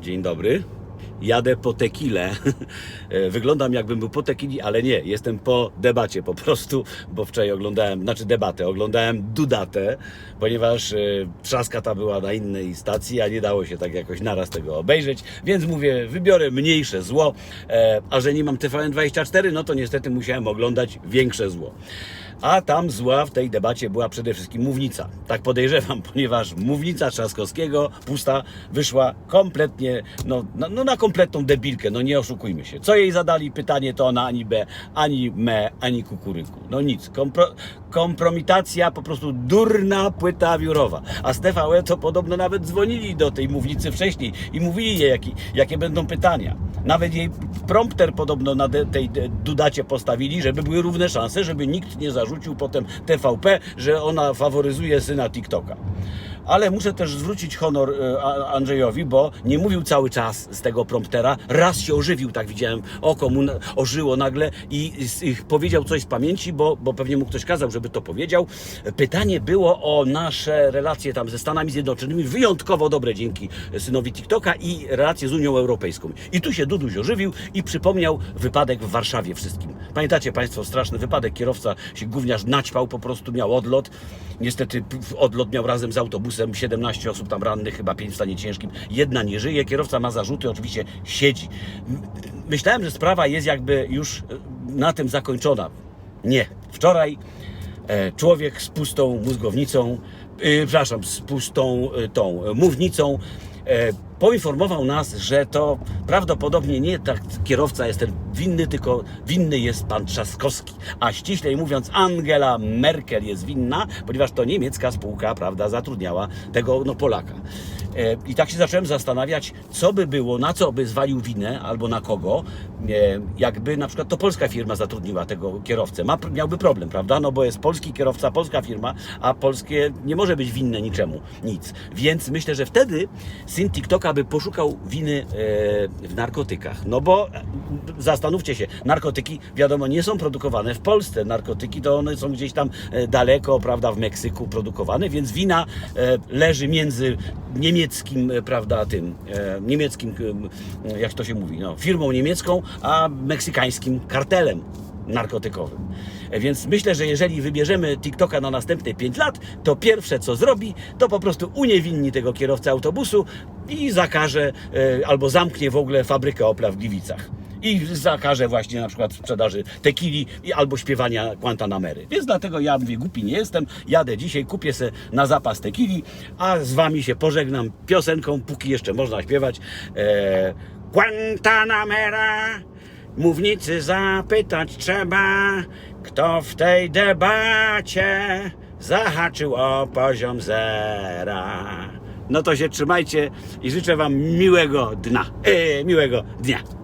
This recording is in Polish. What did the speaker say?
Dzień dobry. Jadę po tequilę. Wyglądam jakbym był po tequili, ale nie. Jestem po debacie po prostu, bo wczoraj oglądałem, znaczy debatę, oglądałem Dudatę, ponieważ e, trzaska ta była na innej stacji, a nie dało się tak jakoś naraz tego obejrzeć, więc mówię, wybiorę mniejsze zło, e, a że nie mam TVN24, no to niestety musiałem oglądać większe zło. A tam zła w tej debacie była przede wszystkim mównica. Tak podejrzewam, ponieważ mównica Trzaskowskiego pusta wyszła kompletnie, no, no, no na kompletną debilkę, no nie oszukujmy się. Co jej zadali pytanie, to ona ani B, ani me, ani kukuryku. No nic. Kompro, kompromitacja, po prostu durna płyta wiórowa. A z TVN to podobno nawet dzwonili do tej mównicy wcześniej i mówili jej, jaki, jakie będą pytania. Nawet jej prompter podobno na tej dudacie postawili, żeby były równe szanse, żeby nikt nie zarzucił potem TVP, że ona faworyzuje syna TikToka. Ale muszę też zwrócić honor e, Andrzejowi, bo nie mówił cały czas z tego promptera. Raz się ożywił, tak widziałem, oko mu ożyło nagle i, i powiedział coś z pamięci, bo, bo pewnie mu ktoś kazał, żeby to powiedział. Pytanie było o nasze relacje tam ze Stanami Zjednoczonymi, wyjątkowo dobre dzięki synowi TikToka i relacje z Unią Europejską. I tu się Duduś ożywił i przypomniał wypadek w Warszawie wszystkim. Pamiętacie Państwo, straszny wypadek, kierowca się gówniarz naćpał, po prostu miał odlot. Niestety odlot miał razem z autobusem, 17 osób tam rannych, chyba 5 w stanie ciężkim. Jedna nie żyje, kierowca ma zarzuty, oczywiście siedzi. Myślałem, że sprawa jest jakby już e, na tym zakończona. Nie. Wczoraj e, człowiek z pustą mózgownicą, e, przepraszam, z pustą tą mównicą poinformował nas, że to prawdopodobnie nie tak kierowca jest ten winny, tylko winny jest pan Trzaskowski. A ściślej mówiąc, Angela Merkel jest winna, ponieważ to niemiecka spółka, prawda, zatrudniała tego no, Polaka. E, I tak się zacząłem zastanawiać, co by było, na co by zwalił winę, albo na kogo, e, jakby na przykład to polska firma zatrudniła tego kierowcę. Ma, miałby problem, prawda? No bo jest polski kierowca, polska firma, a polskie nie może być winne niczemu, nic. Więc myślę, że wtedy syn TikToka by poszukał winy e, w narkotykach. No bo zastanówcie się, narkotyki wiadomo nie są produkowane w Polsce. Narkotyki to one są gdzieś tam daleko, prawda, w Meksyku produkowane, więc wina leży między niemieckim, e, prawda, tym, e, niemieckim, e, jak to się mówi, no, firmą niemiecką, a meksykańskim kartelem narkotykowym. Więc myślę, że jeżeli wybierzemy TikToka na następne 5 lat, to pierwsze co zrobi, to po prostu uniewinni tego kierowcę autobusu i zakaże albo zamknie w ogóle fabrykę Opla w Gliwicach. I zakaże właśnie na przykład sprzedaży tequili i albo śpiewania Guantanamery. Więc dlatego ja mówię, głupi nie jestem, jadę dzisiaj, kupię se na zapas tequili, a z wami się pożegnam piosenką, póki jeszcze można śpiewać. E, Guantanamera, mównicy zapytać trzeba, kto w tej debacie zahaczył o poziom zera. No to się trzymajcie i życzę wam miłego dna, e, miłego dnia.